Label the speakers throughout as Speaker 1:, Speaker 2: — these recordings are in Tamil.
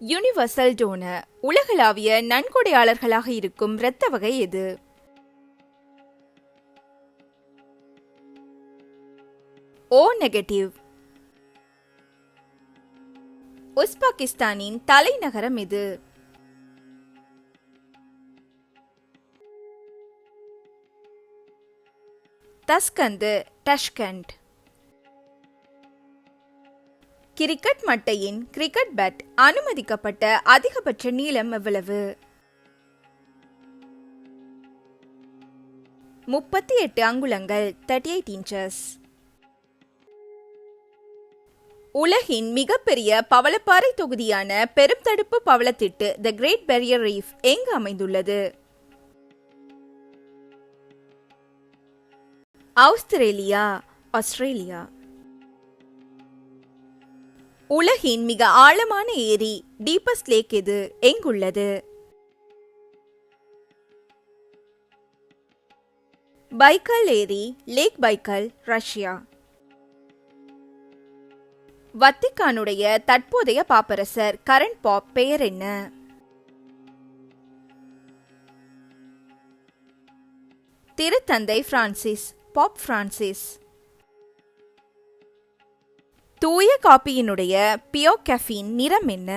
Speaker 1: யுனிவர்சல் டோனர் உலகளாவிய நன்கொடையாளர்களாக இருக்கும் இரத்த வகை எது? ஓ நெகட்டிவ் உஸ்பாகிஸ்தானின் தலைநகரம் எது? Tashkent Tashkent. கிரிக்கெட் மட்டையின் கிரிக்கெட் பேட் அனுமதிக்கப்பட்ட அதிகபட்ச நீளம் எவ்வளவு? முப்பத்தி எட்டு அங்குலங்கள் தேர்ட்டி எயிட் இன்ச்சஸ் உலகின் மிகப்பெரிய பவளப்பாறை தொகுதியான பெருந்தடுப்பு பவளத்திட்டு த கிரேட் பெரியர் ரீஃப் எங்கு அமைந்துள்ளது? Australia Australia. உலகின் மிக ஆழமான ஏரி டீபஸ்ட் லேக் எது? எங்குள்ளது? பைக்கல் ஏரி லேக் பைக்கல் ரஷ்யா. வத்திக்கானுடைய தற்போதைய பாப்பரசர் கரண்ட் பாப் பெயர் என்ன? திருத்தந்தை பிரான்சிஸ் பாப் பிரான்சிஸ். தூய காப்பியினுடைய பியோ கெஃபின் நிறம் என்ன?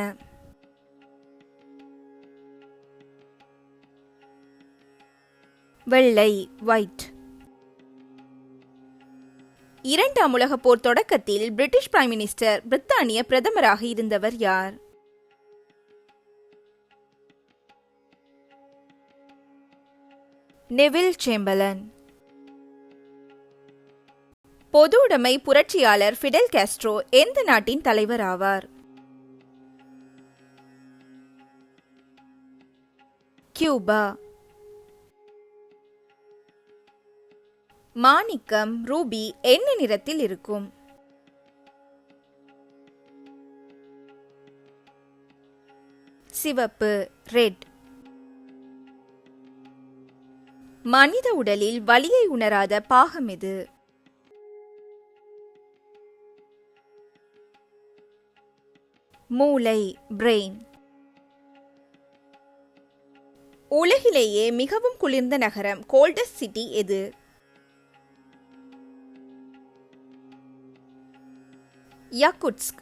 Speaker 1: வெள்ளை ஒயிட் இரண்டாம் உலகப் போர் தொடக்கத்தில் பிரிட்டிஷ் பிரைம் மினிஸ்டர் பிரித்தானிய பிரதமராக இருந்தவர் யார்? நெவில் சேம்பலன் பொது உடைமை புரட்சியாளர் ஃபிடெல் காஸ்ட்ரோ எந்த நாட்டின் தலைவர் ஆவார்? கியூபா. மாணிக்கம் ரூபி என்ன நிறத்தில் இருக்கும்? சிவப்பு ரெட். மனித உடலில் வலியை உணராத பாகம் எது? மூளை பிரெயின் உலகிலேயே மிகவும் குளிர்ந்த நகரம் கோல்டஸ்ட் சிட்டி எது? யாக்குட்ஸ்க்